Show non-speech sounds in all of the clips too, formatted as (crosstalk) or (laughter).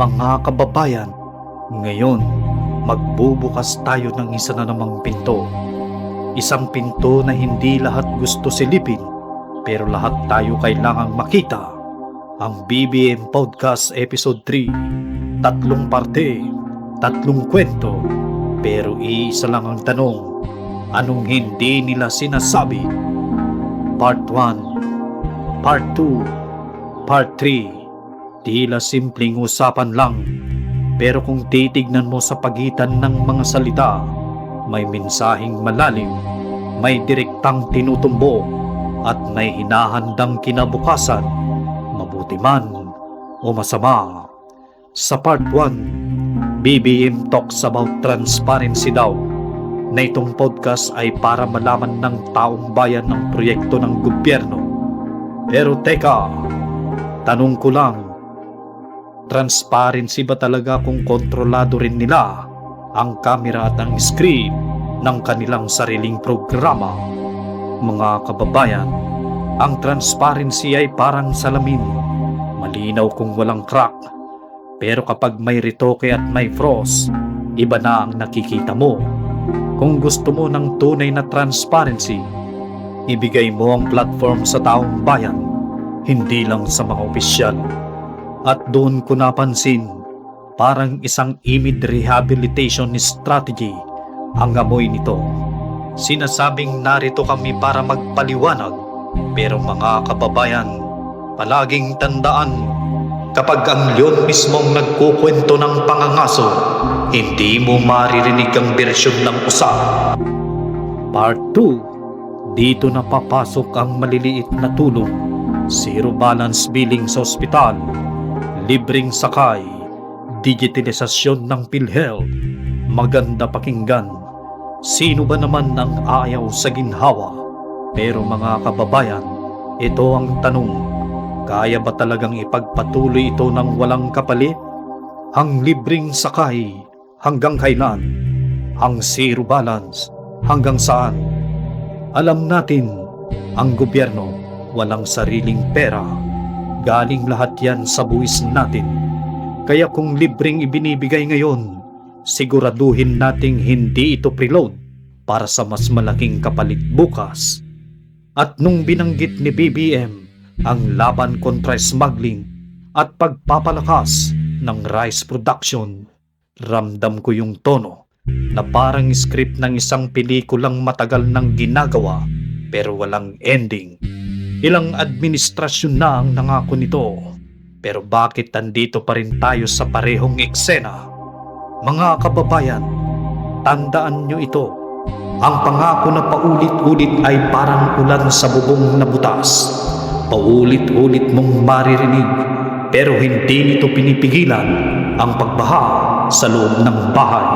Mga kababayan, ngayon magbubukas tayo ng isa na namang pinto. Isang pinto na hindi lahat gusto silipin, pero lahat tayo kailangang makita. Ang BBM Podcast Episode 3. Tatlong parte, tatlong kwento, pero iisa lang ang tanong. Anong hindi nila sinasabi? Part 1, Part 2, Part 3. Tila simpleng usapan lang. Pero kung titignan mo sa pagitan ng mga salita, may mensaheng malalim, may direktang tinutumbo, at may hinahandang kinabukasan, mabuti man o masama. Sa part 1, BBM talks about transparency daw na itong podcast ay para malaman ng taong bayan ng proyekto ng gobyerno. Pero teka, tanong ko lang, transparency ba talaga kung kontrolado rin nila ang kamera at ang script ng kanilang sariling programa? Mga kababayan, ang transparency ay parang salamin. Malinaw kung walang crack. Pero kapag may retoke at may frost, iba na ang nakikita mo. Kung gusto mo ng tunay na transparency, ibigay mo ang platform sa taong bayan, hindi lang sa mga opisyal. At doon ko napansin, parang isang image rehabilitation strategy ang amoy nito. Sinasabing narito kami para magpaliwanag, pero mga kababayan, palaging tandaan, kapag ang leon mismong nagkukwento ng pangangaso, hindi mo maririnig ang bersyon ng usa. Part 2 Dito na papasok ang maliliit na tulong. Zero balance billing sa ospital. Libreng sakay. Digitalisasyon ng PhilHealth. Maganda pakinggan. Sino ba naman ang ayaw sa ginhawa? Pero mga kababayan, ito ang tanong. Kaya ba talagang ipagpatuloy ito ng walang kapalit? Ang libreng sakay hanggang kailan? Ang zero balance hanggang saan? Alam natin, ang gobyerno walang sariling pera. Galing lahat yan sa buwis natin. Kaya kung libreng ibinibigay ngayon, siguraduhin nating hindi ito preload para sa mas malaking kapalit bukas. At nung binanggit ni BBM ang laban kontra smuggling at pagpapalakas ng rice production, ramdam ko yung tono na parang script ng isang pelikulang matagal nang ginagawa pero walang ending. Ilang administrasyon na ang nangako nito. Pero bakit andito pa rin tayo sa parehong eksena? Mga kababayan, tandaan nyo ito. Ang pangako na paulit-ulit ay parang ulan sa bubong na butas. Paulit-ulit mong maririnig pero hindi nito pinipigilan ang pagbaha sa loob ng bahay.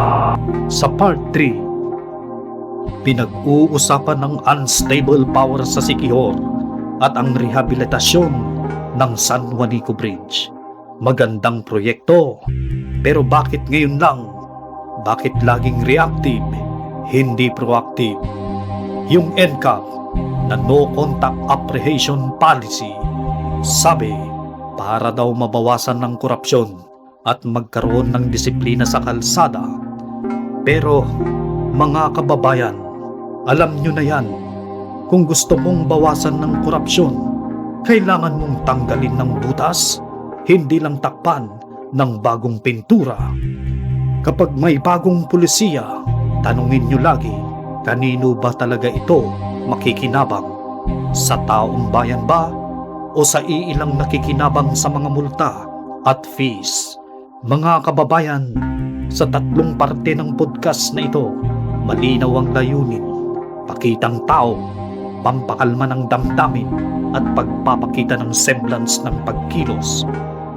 Sa part 3, pinag-uusapan ng unstable power sa Sikihor at ang rehabilitasyon ng San Juanico Bridge. Magandang proyekto, pero bakit ngayon lang? Bakit laging reactive, hindi proactive? Yung NCAP na No Contact Apprehension Policy, sabi, para daw mabawasan ng korupsyon at magkaroon ng disiplina sa kalsada. Pero, mga kababayan, alam nyo na yan, kung gusto mong bawasan ng korupsyon, kailangan mong tanggalin ng butas, hindi lang takpan ng bagong pintura. Kapag may bagong pulisiya, tanungin nyo lagi, kanino ba talaga ito makikinabang? Sa taong bayan ba? O sa iilang nakikinabang sa mga multa at fees? Mga kababayan, sa tatlong parte ng podcast na ito, malinaw ang layunin. Pakitang tao pampakalma ng damdamin at pagpapakita ng semblance ng pagkilos.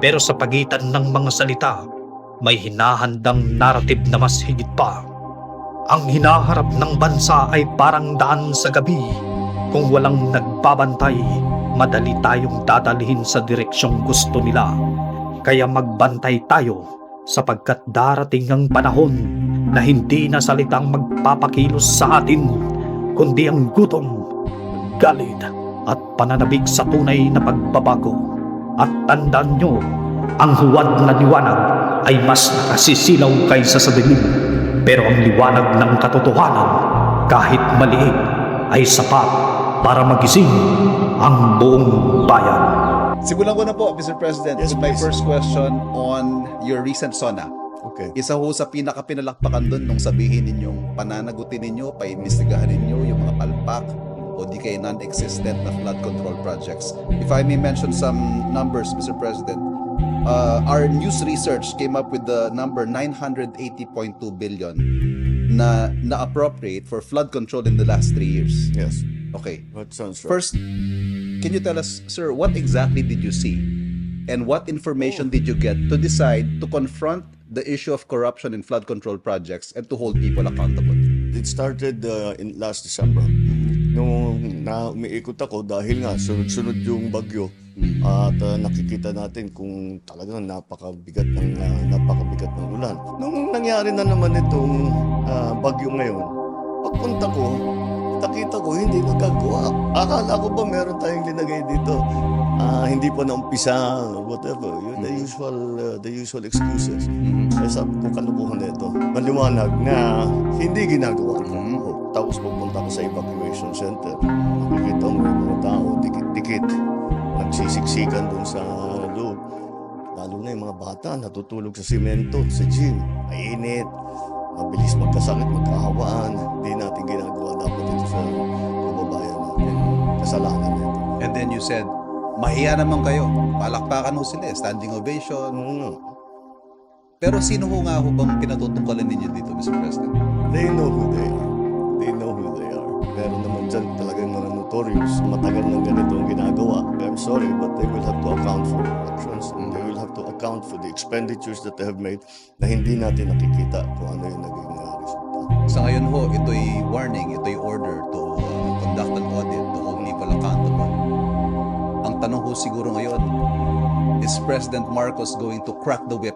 Pero sa pagitan ng mga salita, may hinahandang narrative na mas higit pa. Ang hinaharap ng bansa ay parang daan sa gabi. Kung walang nagbabantay, madali tayong dadalhin sa direksyong gusto nila. Kaya magbantay tayo sapagkat darating ang panahon na hindi na salitang magpapakilos sa atin, kundi ang gutom galit at pananabik sa tunay na pagbabago. At tandaan nyo, Ang huwad na liwanag ay mas nakasisilaw kaysa sa dilim. Pero ang liwanag ng katotohanan, kahit maliit, ay sapat para magising ang buong bayan. Simulan ko na po, Mr. President, Yes, with my please. first question on your recent SONA. Okay. Isa ho sa pinakapinalakpakan doon nung sabihin ninyong pananagutin ninyo, paimbestigahan ninyo yung mga palpak o di kay non-existent na flood control projects. If I may mention some numbers, Mr. President, uh, our news research came up with the number 980.2 billion na na-appropriate for flood control in the last three years. Yes. Okay. That sounds right. First, can you tell us, sir, what exactly did you see? And what information did you get to decide to confront the issue of corruption in flood control projects and to hold people accountable? It started uh, in last December. Nung na umiikot ako dahil nga sunod-sunod yung bagyo at uh, nakikita natin kung talagang napakabigat ng uh, napakabigat ng ulan. Nung nangyari na naman itong uh, bagyo ngayon, pagpunta ko, nakita ko hindi nagagawa. Akala ko ba meron tayong linagay dito? Ah, hindi pa naumpisa, whatever. Yun, the usual uh, the usual excuses. Eh, sabi ko, kalukuhan na ito. Maliwanag na hindi ginagawa. Tapos pupunta ko sa evacuation center. Makikita mo yung mga tao, dikit-dikit. Nagsisiksikan dun sa loob. Lalo na yung mga bata, natutulog sa simento, sa gym. Mainit. Mabilis magkasakit, magkahawaan. Hindi natin ginagawa dapat ito sa kababayan natin. Kasalanan nito. And then you said, mahiya naman kayo. Palakpakan ho sila, eh, standing ovation. Ano nga? Pero sino ho nga ho bang pinatutungkalan ninyo dito, Mr. President? They know who they are. Dyan talagang mga notorious. Matagal ng ganito ang ginagawa. I'm sorry, but they will have to account for their actions. And they will have to account for the expenditures that they have made na hindi natin nakikita kung ano yung naging uh, resulta. Sa ngayon ho, ito'y warning, ito'y order to uh, conduct an audit, to hold people accountable. Ang tanong ho siguro ngayon, is President Marcos going to crack the whip,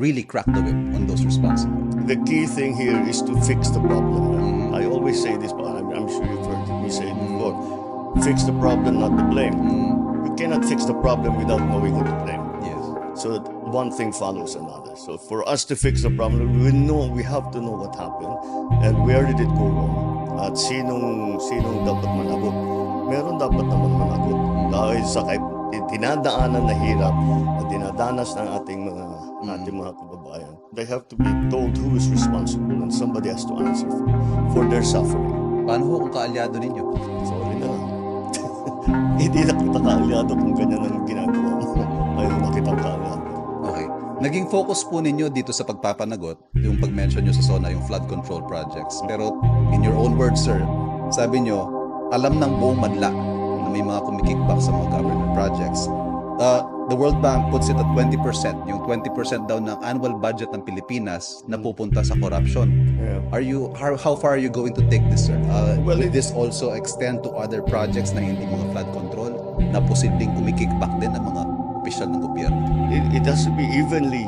really crack the whip on those responsible? The key thing here is to fix the problem. I always say this, but I'm, I'm sure you've heard me say it before. Fix the problem, not the blame. You cannot fix the problem without knowing who to blame. Yes. So that one thing follows another. So for us to fix the problem, we know we have to know what happened and where did it go wrong. At sinong sinong dapat managot. Meron dapat naman managot dahil sa kay dinadaanan na hirap na dinadanas ng ating mga ating mga kababayan. They have to be told who is responsible and somebody has to answer for, for their suffering. Paano ho kung kaalyado ninyo? Sorry na (laughs) lang. Hindi na kita kaalyado kung ganyan ang ginagawa mo. (laughs) Ayaw na kitang kaalyado. Okay. Naging focus po ninyo dito sa pagpapanagot, yung pag-mention nyo sa SONA, yung flood control projects. Pero in your own words, sir, sabi nyo, alam ng buong madla na may mga kumikickback sa mga government projects. Uh, the World Bank puts it at 20%. Yung 20% daw ng annual budget ng Pilipinas na pupunta sa corruption. Yeah. Are you how, how far are you going to take this, sir? Uh, Well, will it- this also extend to other projects na hindi mga flood control na posibleng kumikickback din ng mga opisyal ng gobyerno? it, it has to be evenly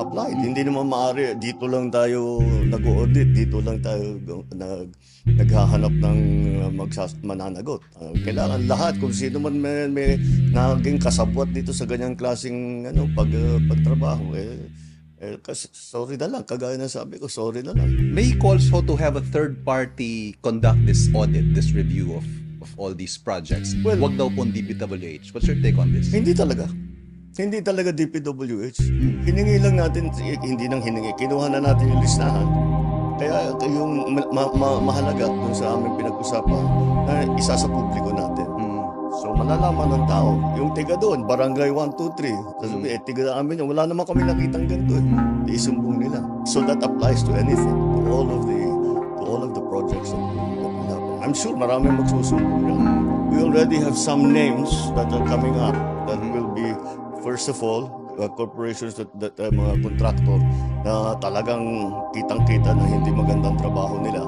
applied. Hindi naman maaari, dito lang tayo nag-audit, dito lang tayo nag, naghahanap ng uh, magsas, mananagot. Uh, kailangan lahat, kung sino man may, may naging kasabwat dito sa ganyang klaseng ano, pag, uh, pagtrabaho, eh, eh, kasi, sorry na lang, kagaya na sabi ko, sorry na lang. May calls ho to have a third party conduct this audit, this review of of all these projects. Well- Wag daw po DPWH. What's your take on this? Hindi talaga. Hindi talaga DPWH. Hiningi lang natin, hindi nang hiningi, kinuha na natin yung listahan. Kaya yung ma- ma- ma- mahalaga dun sa aming pinag-usapan na isa sa publiko natin. Mm. So malalaman ng tao, yung tiga doon, barangay 1, 2, 3. Sabi, eh, tiga namin yun, wala naman kami nakitang ganito eh. Isumbong nila. So that applies to anything, to all of the to all of the projects that we, that we have. I'm sure maraming magsusumbong yan. We already have some names that are coming up first of all, uh, corporations that, that uh, mga contractor na talagang kitang-kita na hindi magandang trabaho nila.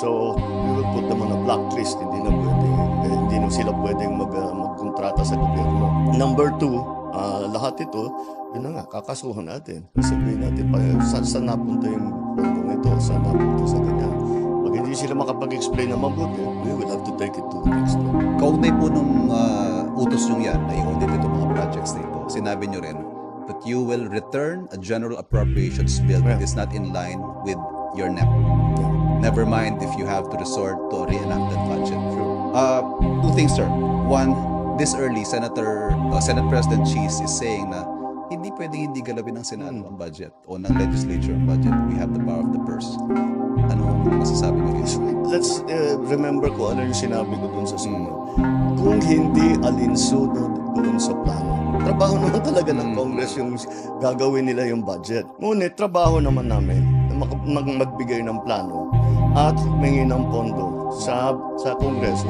So, we will put them on a blacklist. Hindi na pwede, eh, hindi na sila pwedeng mag, uh, magkontrata sa gobyerno. Number two, ah, lahat ito, yun na nga, kakasuhan natin. Sabihin natin, pa, saan, saan napunta yung bondong ito? Saan napunta sa ganyan? Pag hindi sila makapag-explain na mabuti, we will have to take it to the next step. Kaugnay po nung ah, utos nyo yan na i-audit itong mga projects na sinabi nyo rin that you will return a general appropriations bill that is not in line with your NEP. Never mind if you have to resort to a reenacted budget. Uh, two things, sir. One, this early, Senator, uh, Senate President Cheese is saying na hindi pwedeng hindi galawin ng Senado ang budget o ng legislature ang budget. We have the power of the purse. Ano masasabi mo dito? Let's uh, remember ko ano yung sinabi ko dun sa sunod. Kung hindi alinsunod doon sa plano. Trabaho naman talaga ng Mm. Congress yung gagawin nila yung budget. Ngunit trabaho naman namin na mag- mag- magbigay ng plano at humingi ng pondo sa sa Kongreso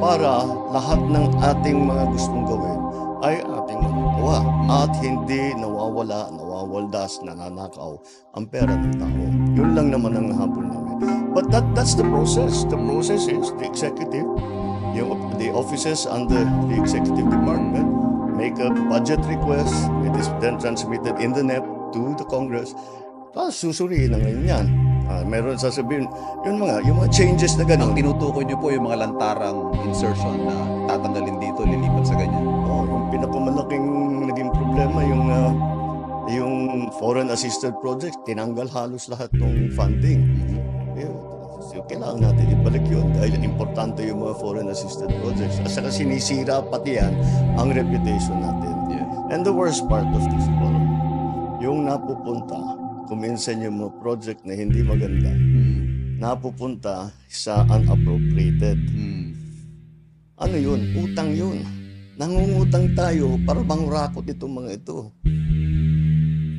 para lahat ng ating mga gustong gawin ay ating magagawa at hindi nawawala, nawawaldas, nananakaw ang pera ng tao. Yun lang naman ang habol namin. But that that's the process. The process is the executive, yung, the offices under the executive department make a budget request. It is then transmitted in the NEP to the Congress. Tapos susuriin na ngayon yan. Ah, meron sasabihin, yun mga, yung mga changes na Ang gano'n. tinutukoy nyo po yung mga lantarang insertion na tatanggalin dito, lilipat sa ganyan. Oh, yung pinakamalaking naging problema yung ah, yung foreign assisted projects, tinanggal halos lahat ng funding. Yeah, so kailangan natin ibalik yun dahil importante yung mga foreign assisted projects. At saka sinisira pati yan ang reputation natin. Yes. And the worst part of this all, yung napupunta, kuminsan yung mga project na hindi maganda, Mm. napupunta sa unappropriated. Mm. Ano yun? Utang yun. Nangungutang tayo para mangrakot itong mga ito.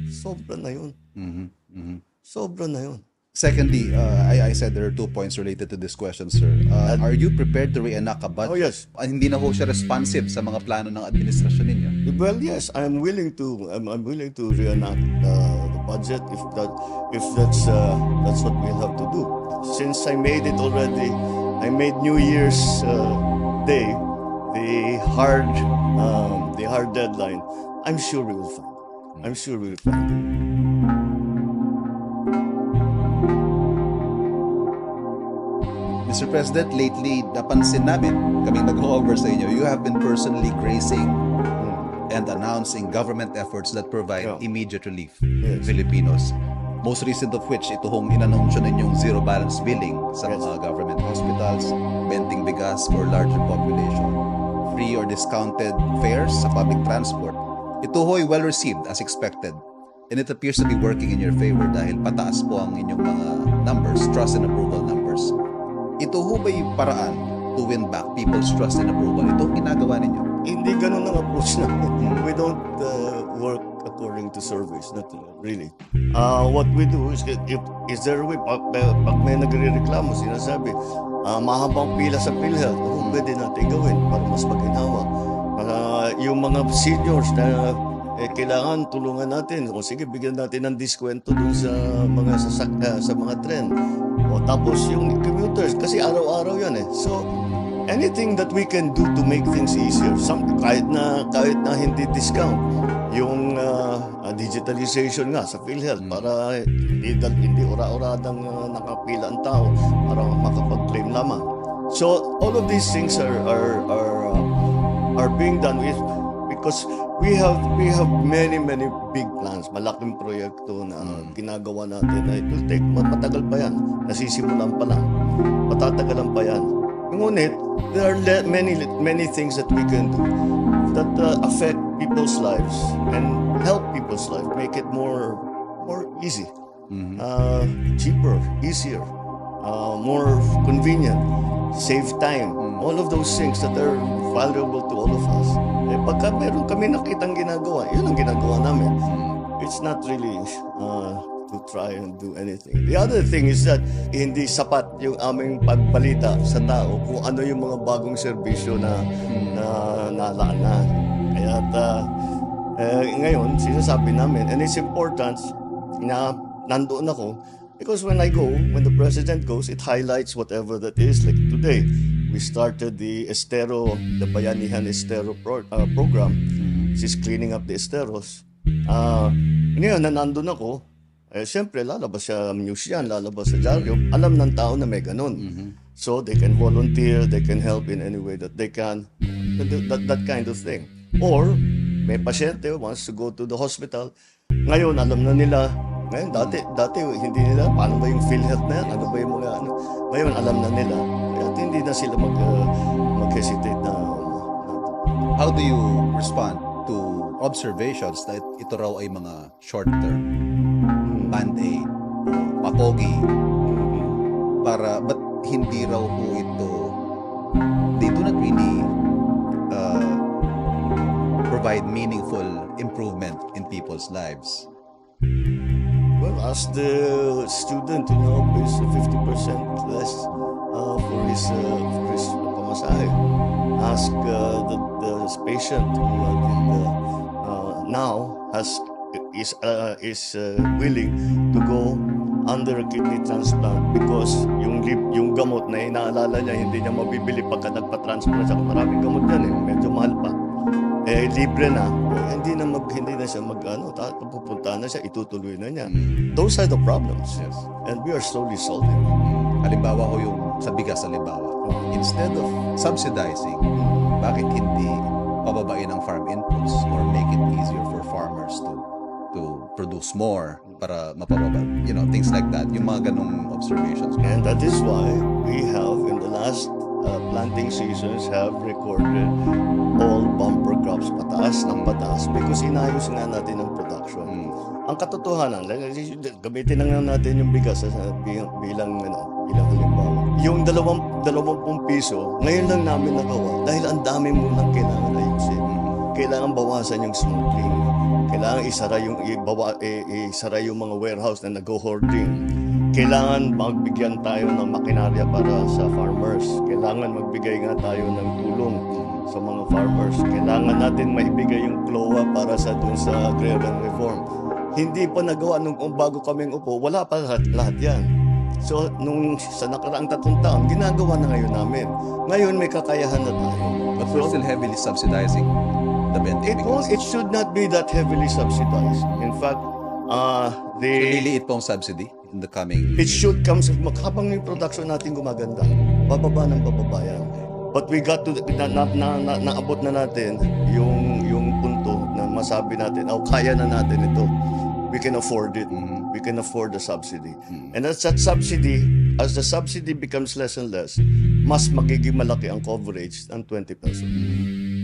Sobra na yun. Mhm. Mhm. Sobra na yun. Secondly, uh, I, I said there are two points related to this question, sir. Uh, are you prepared to reenact a budget? Oh, yes. Ah, hindi na ho siya responsive sa mga plano ng administrasyon ninyo. Well, yes, I'm willing to. I'm, I'm willing to reenact uh, the budget if that if that's uh, that's what we'll have to do. Since I made it already, I made New Year's uh, Day the hard um, the hard deadline. I'm sure we will find. it. I'm sure we will find. it. Mr. President, lately, napansin namin, kaming nag-over sa inyo, you have been personally gracing and announcing government efforts that provide Yeah. immediate relief Yes. to Filipinos. Most recent of which, ito hong inanunsyo ninyong zero balance billing sa Yes. mga government hospitals, benting bigas for larger population, free or discounted fares sa public transport. Ito ho'y well received as expected. And it appears to be working in your favor dahil pataas po ang inyong mga numbers, trust and approval numbers. Ito ho ba'y paraan to win back people's trust and approval? Ito ang ginagawa ninyo. Hindi ganun ang approach namin. (laughs) We don't uh, work according to surveys, not really. Uh, what we do is, if, is there a way, pag, pag may nagre-reklamo, sinasabi, uh, mahabang pila sa PhilHealth, ano pwede natin gawin para mas maginawa? Uh, yung mga seniors na eh, kailangan tulungan natin. O sige, bigyan natin ng diskwento dun sa mga sasak, ah, sa mga tren. O tapos yung commuters, kasi araw-araw yan eh. So, anything that we can do to make things easier some kahit na kahit na hindi discount yung uh, digitalization nga sa PhilHealth para hindi hindi ora-oradang uh, nakapila ang tao para makapag-claim lamang so all of these things are are are uh, are being done with because we have we have many many big plans. Malaking proyekto na ginagawa natin na it will take matagal pa yan. Nasisimulan pa lang. Matatagalan pa yan. Ngunit, there are many many things that we can do that uh, affect people's lives and help people's life, make it more more easy, uh, cheaper, easier, uh, more convenient, save time. All of those things that are valuable to all of us. Eh, pagka meron kami nakitang ginagawa, yun ang ginagawa namin. It's not really uh, to try and do anything. The other thing is that hindi sapat yung aming pagbalita sa tao kung ano yung mga bagong serbisyo na na nalaan na. Kaya uh, eh, ngayon, sinasabi namin, and it's important na nandoon ako because when I go, when the president goes, it highlights whatever that is. Like today, we started the Estero, the Bayanihan Estero pro- uh, program. She's cleaning up the esteros. Uh, ngayon, na nandun ako, Eh, siyempre, lalabas sa news yan, lalabas sa dyaryo. Alam ng tao na may ganun. So, they can volunteer, they can help in any way that they can. That, that, that kind of thing. Or, may pasyente wants to go to the hospital. Ngayon, alam na nila. Ngayon, dati, dati hindi nila, paano ba yung PhilHealth na yan? Ano ba yung mga ano? Ngayon, alam na nila. Hindi na sila mag, uh, mag-hesitate na How do you respond to observations na it- ito raw ay mga short-term, band-aid, papogi, para, but hindi raw po ito, they do not really uh, provide meaningful improvement in people's lives. Well, ask the student, you know, pays 50% less uh, for his, uh, for his pamasahe. Ask uh, the, the patient who uh, did, uh, now has is uh, is uh, willing to go under a kidney transplant because yung lip- yung gamot na inaalala niya hindi niya mabibili pagka nagpa-transplant siya. Maraming gamot yan eh, medyo mahal pa eh libre na, eh, hindi na mag hindi na siya mag ano, ta- pupunta na siya, itutuloy na niya. Those are the problems. Yes. And we are slowly solving. them. Halimbawa ko yung sa bigas halimbawa. Instead of subsidizing, bakit hindi pababain ang farm inputs or make it easier for farmers to to produce more para mapababa, you know, things like that. Yung mga ganong observations. And that is why we have in the last uh, planting seasons have recorded all bumper crops pataas ng pataas because inayos nga natin ang production. Mm. Ang katotohanan, gamitin na nga natin yung bigas bilang ano, bilang halimbawa. Yung dalawang, dalawampung piso, ngayon lang namin nagawa dahil ang dami mo nang kailangan ayusin. Kailangan bawasan yung smuggling. Kailangan isara yung, ibawa, i- isara yung mga warehouse na nag-hoarding. Kailangan magbigyan tayo ng makinarya para sa farmers. Kailangan magbigay nga tayo ng tulong sa mga farmers. Kailangan natin maibigay yung CLOA para sa dun sa agrarian reform. Hindi pa nagawa nung bago kaming upo, wala pa lahat, lahat yan. So, nung sa nakaraang tatlong taon, ginagawa na ngayon namin. Ngayon, may kakayahan na tayo. But we're still heavily subsidizing the bente It won't, it should not be that heavily subsidized. In fact, uh, So, the, liliit po ang subsidy in the coming it should come, habang yung production natin gumaganda, bababa ng bababa yan. But we got to, na, na, na, na, naabot na natin yung, yung punto na masabi natin, oh, kaya na natin ito. We can afford it. Mhm. We can afford the subsidy. Mhm. And as that subsidy, as the subsidy becomes less and less, mas magiging malaki ang coverage ng 20 pesos.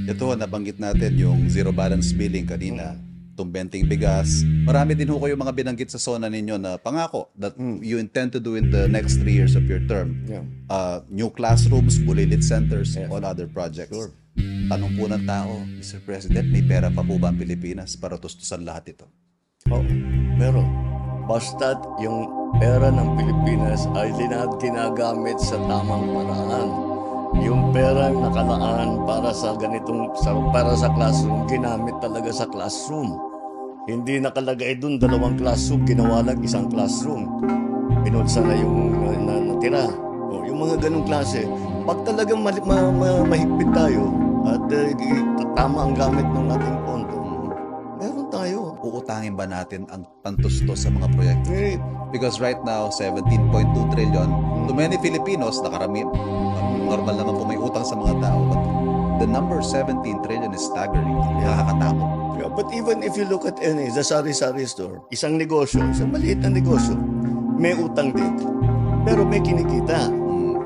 Ito, nabanggit natin yung zero balance billing kanina. Tumbenting bigas. Marami din ho kayo mga binanggit sa zona ninyo na pangako that you intend to do in the next three years of your term. Yeah. Uh, new classrooms, bulilit centers, Yes. all other projects. Sure. Tanong po ng tao, Mr. President, may pera pa po ba ang Pilipinas para tustusan lahat ito? Oo, meron. Basta't yung pera ng Pilipinas ay ginagamit sa tamang paraan. Yung pera nakalaan para sa ganitong sa, para sa classroom, ginamit talaga sa classroom. Hindi nakalagay doon dalawang classroom, ginawa lang isang classroom. Pinunsa na yung na, na, natira. O, yung mga ganong klase. Pag talagang mali, ma, ma, mahigpit tayo at uh, tama ang gamit ng ating tayo. Uutangin ba natin ang pantusto sa mga proyekto? Eh, Because right now, 17.2 trillion. To many Filipinos, nakarami, normal naman po may utang sa mga tao. But the number 17 trillion is staggering. Nakakatakot. Yeah, but even if you look at any, the sari-sari store, isang negosyo, isang maliit na negosyo, may utang din. Pero may kinikita.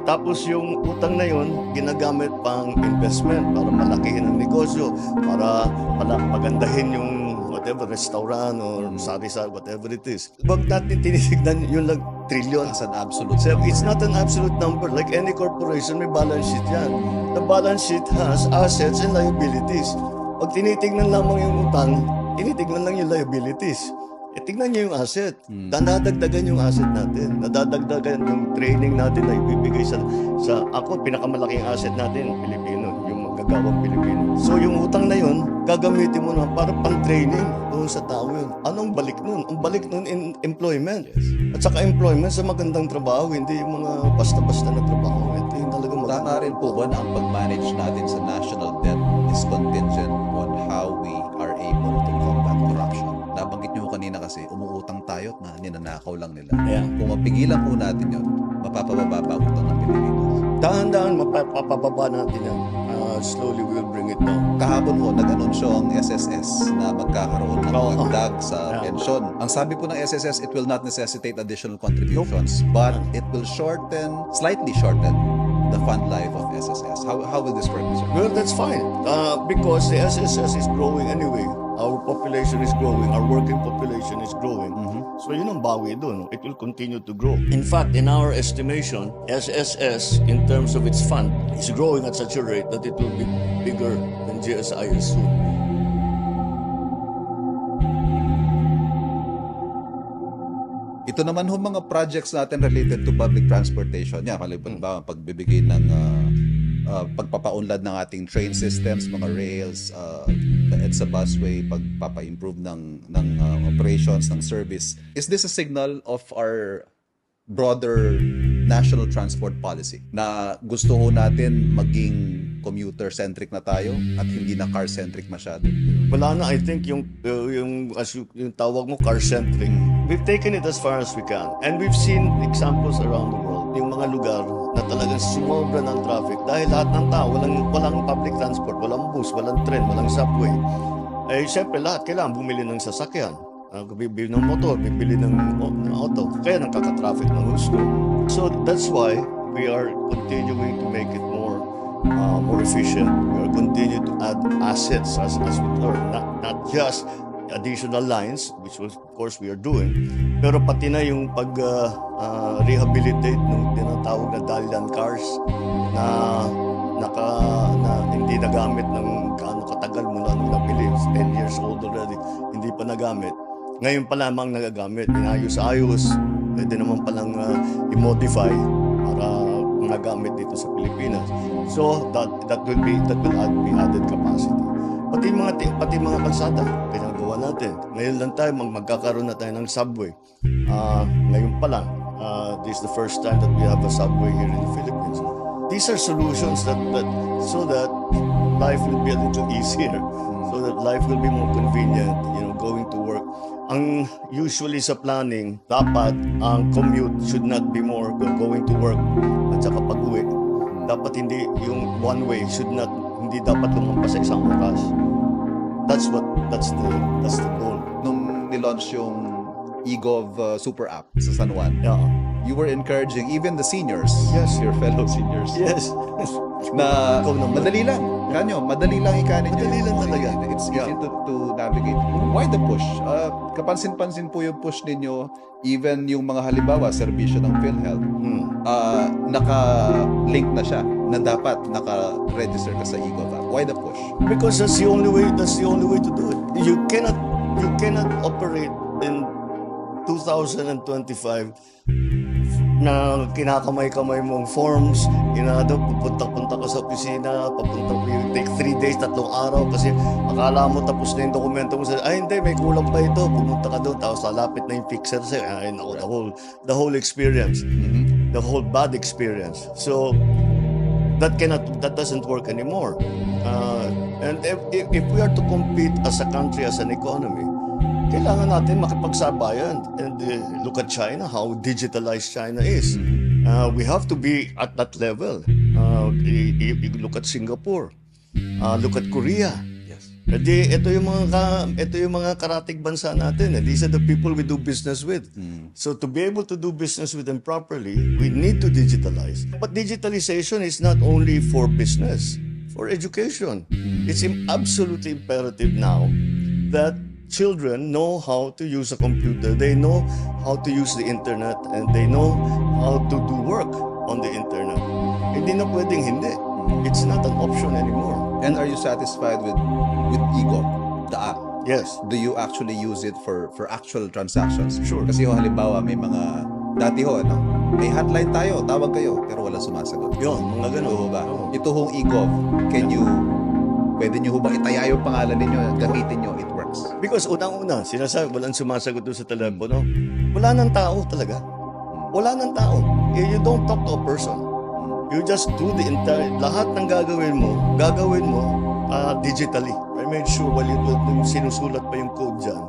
Tapos yung utang na yon ginagamit pang investment para malakihin ang negosyo, para pala pagandahin yung whatever, restaurant or sari-sari, whatever it is. Huwag natin tinitignan yun lang trillion. As an absolute So it's not an absolute number. Like any corporation, may balance sheet yan. The balance sheet has assets and liabilities. Pag tinitingnan lamang yung utang, tinitingnan lang yung liabilities. E tingnan nyo yung asset. Nadadagdagan yung asset natin. Nadadagdagan yung training natin na ibibigay sa, sa ako, pinakamalaking asset natin, Pilipino, yung magagawang Pilipino. So yung utang na yun, gagamitin mo na para pang-training doon sa tao yun. Anong balik nun? Ang balik nun in employment. At saka employment sa magandang trabaho, hindi yung mga basta-basta na trabaho. Ito yung talagang maganda. Tama rin po ba na ang pag-manage natin sa national debt is contingent kasi umuutang tayo at na ninanakaw lang nila. Yeah. Kung mapigilan po natin yun, mapapababa pa ang utang ng Pilipinas. Dahan-dahan mapapababa natin yan. Uh, slowly we'll bring it down. Kahapon ho, nag-anunsyo ang SSS na magkakaroon ng Oo. dagdag sa Yeah. pensyon. Ang sabi po ng SSS, it will not necessitate additional contributions, but it will shorten, slightly shorten, the fund life of SSS. How, how will this work, sir? Well, that's fine. Uh, because the SSS is growing anyway. Our population is growing. Our working population is growing. So yun ang bawi doon. It will continue to grow. In fact, in our estimation, SSS, in terms of its fund, is growing at such a rate that it will be bigger than GSIS soon. Ito naman ho mga projects natin related to public transportation. Yan, kaliban ba, pagbibigay ng uh, uh, pagpapaunlad ng ating train systems, mga rails, uh, the EDSA busway, pagpapa-improve ng, ng uh, operations, ng service. Is this a signal of our broader national transport policy na gusto ho natin maging commuter-centric na tayo at hindi na car-centric masyado? Wala na, I think yung, yung, as you, yung tawag mo, car-centric. We've taken it as far as we can. And we've seen examples around the world. Yung mga lugar talagang sumobra ng traffic dahil lahat ng tao, walang, walang public transport, walang bus, walang tren, walang subway. Eh, syempre lahat kailangan bumili ng sasakyan. Uh, bibili ng motor, bibili ng, ng auto. Kaya nagkaka-traffic ng gusto. So that's why we are continuing to make it more uh, more efficient. We are continue to add assets as, as we learn, not, not just additional lines, which was, of course we are doing, pero pati na yung pag uh, uh, ng tinatawag na Dalian cars na naka na hindi nagamit ng gaano katagal mula nung nabili 10 years old already hindi pa nagamit. Ngayon pa lamang nagagamit inayos-ayos pwede naman palang uh, i-modify para magamit dito sa Pilipinas. So that that will be that will add, be added capacity. Pati mga ti- pati mga kalsada pinagawa natin ngayon lang tayo mag magkakaroon na tayo ng subway. Ah, ngayon pa lang. Uh, this is the first time that we have a subway here in the Philippines. These are solutions that, that so that life will be a little easier. So that life will be more convenient you know going to work. Ang usually sa planning dapat ang commute should not be more go- going to work at saka pag-uwi. Dapat hindi yung one way should not hindi dapat lumampas sa isang oras that's what that's the that's the goal Nung nilaunch yung eGov uh, super app sa San Juan, yeah you were encouraging even the seniors, Yes. your fellow seniors, yes (laughs) na madali lang. Kanyo, madali lang ikanin. Madali lang talaga. It's Yeah. easy to, to navigate. Why the push? Uh, kapansin-pansin po yung push ninyo, even yung mga halimbawa, serbisyo ng PhilHealth, Hmm. uh, naka-link na siya na dapat naka-register ka sa eGov app. Why the push? Because that's the only way. That's the only way to do it. You cannot. You cannot operate in 2025 na kinakamay-kamay mong forms, inado, pupunta-punta ka sa opisina, papunta mo yung take three days, tatlong araw kasi akala mo tapos na yung dokumento mo sa, ay hindi, may kulang pa ito, pumunta ka doon, tapos lalapit na yung fixer sa'yo, ay naku, the whole, the whole experience, the whole bad experience. So, that cannot that doesn't work anymore. Uh, and if, if, if we are to compete as a country as an economy kailangan natin makipagsabayan. And uh, look at China how digitalized China is. Uh, we have to be at that level. Uh, i- i- i- look at Singapore. Uh, look at Korea Edi, ito yung mga ka, ito yung mga karatig bansa natin. Eh. These are the people we do business with. So to be able to do business with them properly, we need to digitalize. But digitalization is not only for business, for education. It's im- absolutely imperative now that children know how to use a computer. They know how to use the internet and they know how to do work on the internet. Hindi na pwedeng hindi. It's not an option anymore. And are you satisfied with with eGov, the app? Yes. do you actually use it for for actual transactions? Sure. Kasi ho, halimbawa, may mga, dati ho, ano, may hotline tayo, tawag kayo, pero wala sumasagot. Yun, mga ganun. Ba? Oo. Ito hong eGov, can you, pwede nyo ho bang itaya yung pangalan ninyo, gamitin nyo, it works. Because unang-una, sinasabi, walang sumasagot doon sa telepono. Wala nang tao talaga. Wala nang tao. You don't talk to a person. You just do the entire, lahat ng gagawin mo, gagawin mo ah, digitally. I made sure while you, yung sinusulat pa yung code dyan,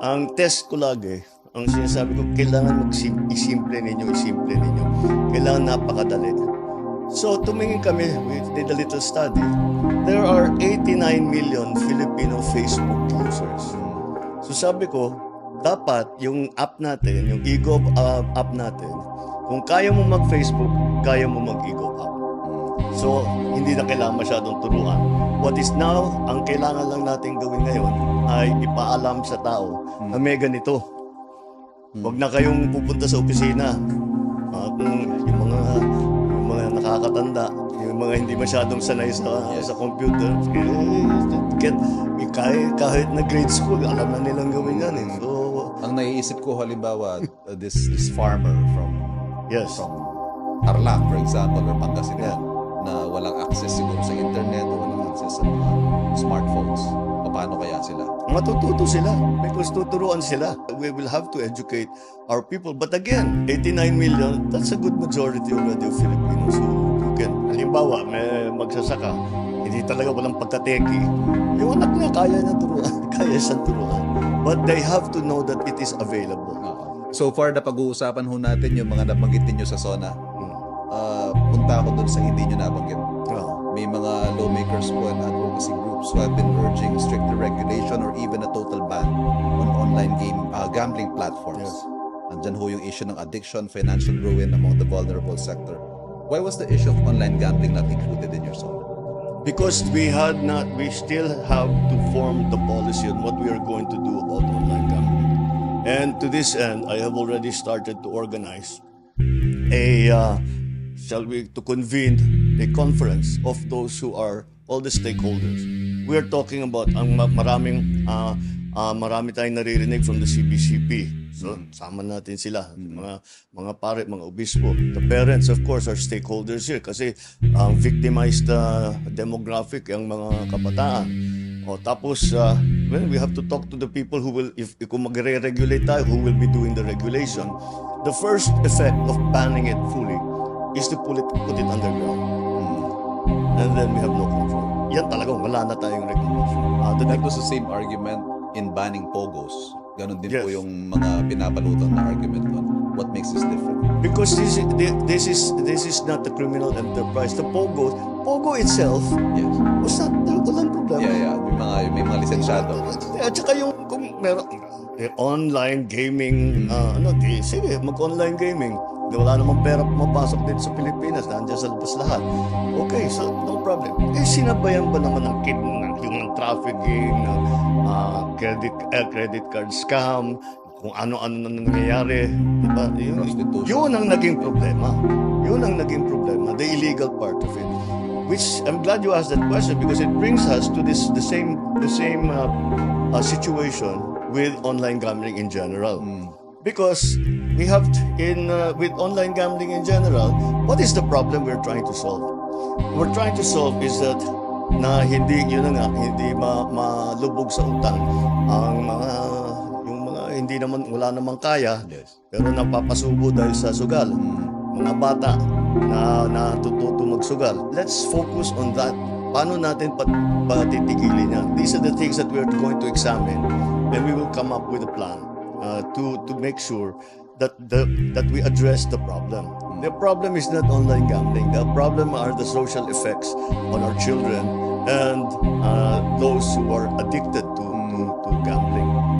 Ang test ko lagi, ang sinasabi ko, kailangan mag isimple ninyo, isimple ninyo. Kailangan napakadali. So, tumingin kami, we did a little study. There are 89 million Filipino Facebook users. So, sabi ko, dapat yung app natin, yung Ego uh, app natin, kung kaya mo mag-Facebook, kaya mo mag-Ego app. So, hindi na kailangan masyadong turuan. What is now, ang kailangan lang natin gawin ngayon ay ipaalam sa tao na may ganito. Huwag na kayong pupunta sa opisina. Ah, kung yung mga yung mga nakakatanda, yung mga hindi masyadong sanay sa sa computer, eh, get, kahit, kahit na grade school, alam na nilang gawin yan. Eh. So, Ang naiisip ko halimbawa, uh, this this farmer from yes. from Tarlac, for example, or Pangasinan, na walang access siguro sa internet o walang access sa mga smartphones. Paano kaya sila? Matututo sila because tuturuan sila. We will have to educate our people. But again, 89 million, that's a good majority already of Filipinos who, who can. Halimbawa, may magsasaka, hindi talaga walang pagkateki. Yung anak niya, kaya na turuan. (laughs) Kaya siyang turuan. But they have to know that it is available. So far, na pag-uusapan ho natin yung mga nabanggit ninyo sa SONA. Ah, punta ako dun sa hindi nyo nabanggit. Yeah. May mga lawmakers po and advocacy groups who have been urging stricter regulation or even a total ban on online game uh, gambling platforms. Yes. Andyan ho yung issue ng addiction, financial ruin among the vulnerable sector. Why was the issue of online gambling not included in your SONA? Because we had not, we still have to form the policy on what we are going to do about online gambling. And to this end, I have already started to organize a, uh, shall we, to convene a conference of those who are all the stakeholders. We are talking about ang ma- maraming, uh, uh, marami tayong naririnig from the CBCP. So, sama natin sila, mga mga pare, mga obispo. The parents, of course, are stakeholders here kasi ang victimized uh, demographic ang mga kabataan. O tapos, uh, well, we have to talk to the people who will, if, if kung magre-regulate tayo, who will be doing the regulation. The first effect of banning it fully is to put it, put it underground. And then we have no control. Yan talagang wala na tayong regulation. Uh, the That was the same argument in banning pogos. Ganon din po Yes. yung mga pinapalutan na argument doon. What makes this different? Because this is this is this is not a criminal enterprise. The Pogo, Pogo itself Yes. was not walang problema. Yeah, yeah. May mga, may mga lisensyado. At saka yung kung meron eh, online gaming, ah, ano, di, sige, mag-online gaming. Di, wala namang pera pumapasok dito sa Pilipinas, nandiyan sa labas lahat. Okay, so no problem. Eh, sinabayan ba naman ng kid ng human trafficking, ng ah, credit, eh, credit card scam, kung ano-ano na nangyayari. Diba? Yun, yun ang naging problema. Yun ang naging problema, the illegal part of it. Which I'm glad you asked that question because it brings us to this the same the same uh, uh, situation with online gambling in general. Because we have in uh, with online gambling in general, what is the problem we're trying to solve? What we're trying to solve is that na hindi yun na nga hindi ma, malubog sa utang ang mga yung mga hindi naman wala namang kaya Yes. pero napapasubo dahil sa sugal mga bata na natututo magsugal. Let's focus on that. Paano natin pat patitigilin yan? These are the things that we are going to examine and we will come up with a plan uh, to to make sure that the that we address the problem. The problem is not online gambling. The problem are the social effects on our children and uh, those who are addicted to to, to gambling.